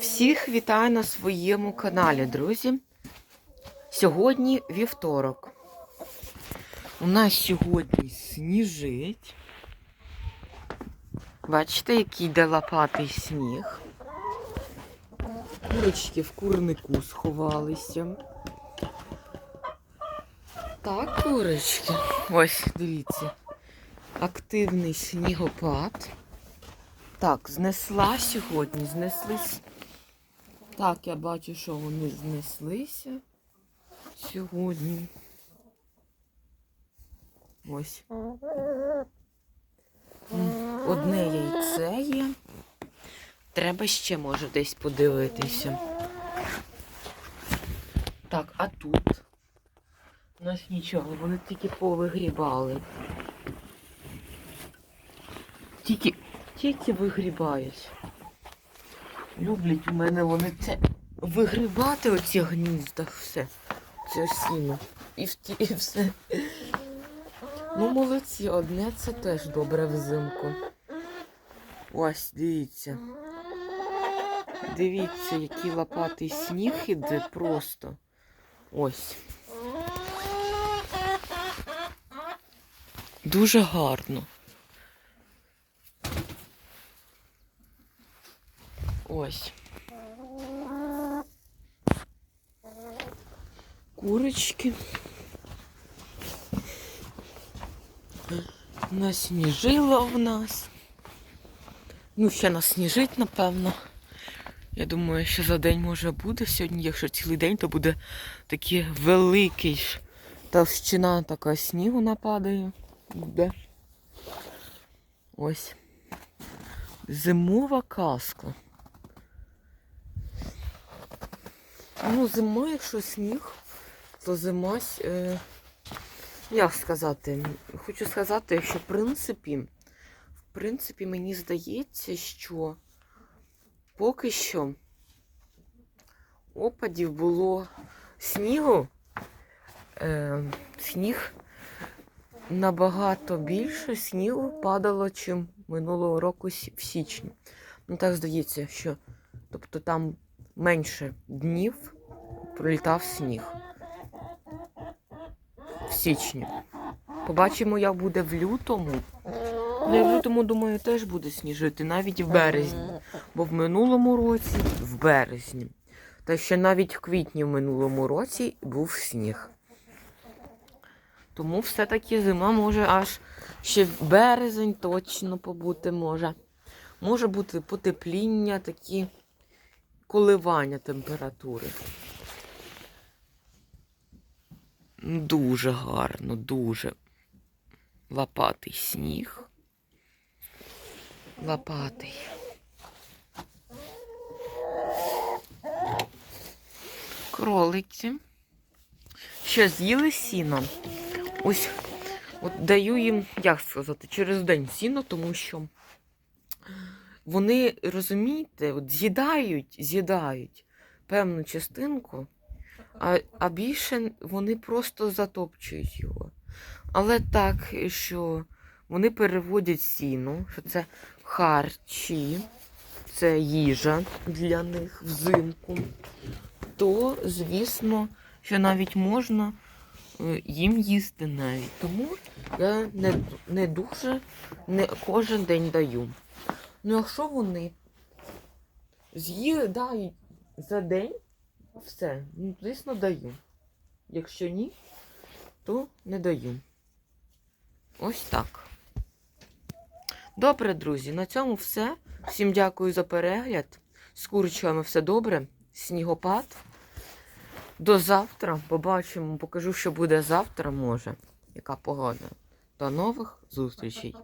Всіх вітаю на своєму каналі, друзі. Сьогодні вівторок. У нас сьогодні сніжить. Бачите, який йде лопатий сніг. Курочки в курнику сховалися. Так, курочки. Ось, дивіться. Активний снігопад. Так, знесла сьогодні, знеслись. Так, я бачу, що вони знеслися сьогодні. Ось. Одне яйце є. Треба ще, може, десь подивитися. Так, а тут у нас нічого, вони тільки повигрібали. Тільки, тільки вигрібають. Люблять у мене вони це вигрібати оці гнізда, все. Це сіно. І, вті- і все. Ну, молодці, одне це теж добре взимку. Ось, дивіться. Дивіться, який лопатий сніг іде просто. Ось. Дуже гарно. Ось. Курочки. Насніжило в нас. Ну, ще насніжить, напевно. Я думаю, що за день може буде. Сьогодні, якщо цілий день, то буде такий великий товщина така снігу нападає. Буде. Ось. Зимова казка. Ну, зима, якщо сніг, то зима, е, як сказати, хочу сказати, що в принципі, в принципі, мені здається, що поки що опадів було снігу, е, сніг набагато більше снігу падало, чим минулого року в січні. Ну так здається, що тобто там менше днів пролітав сніг в січні. Побачимо, як буде в лютому. Ну, я в лютому, думаю, теж буде сніжити, навіть в березні. Бо в минулому році, в березні, та ще навіть в квітні в минулому році був сніг. Тому все-таки зима може аж ще в березень точно побути може. Може бути потепління, такі коливання температури. Дуже гарно, дуже лопатий сніг. Лопатий. Кролиці. Що з'їли сіно. Ось от даю їм, як сказати, через день сіно, тому що вони, розумієте, от з'їдають, з'їдають певну частинку, а, а більше вони просто затопчують його. Але так, що вони переводять сіно, що це харчі, це їжа для них взимку, то, звісно, що навіть можна е, їм їсти навіть. Тому я не, не дуже не кожен день даю. Ну, якщо вони з'їдають за день все, ну, звісно, даю. Якщо ні, то не даю. Ось так. Добре, друзі, на цьому все. Всім дякую за перегляд. З курочками все добре. Снігопад. До завтра. Побачимо, покажу, що буде завтра, може. Яка погода. До нових зустрічей.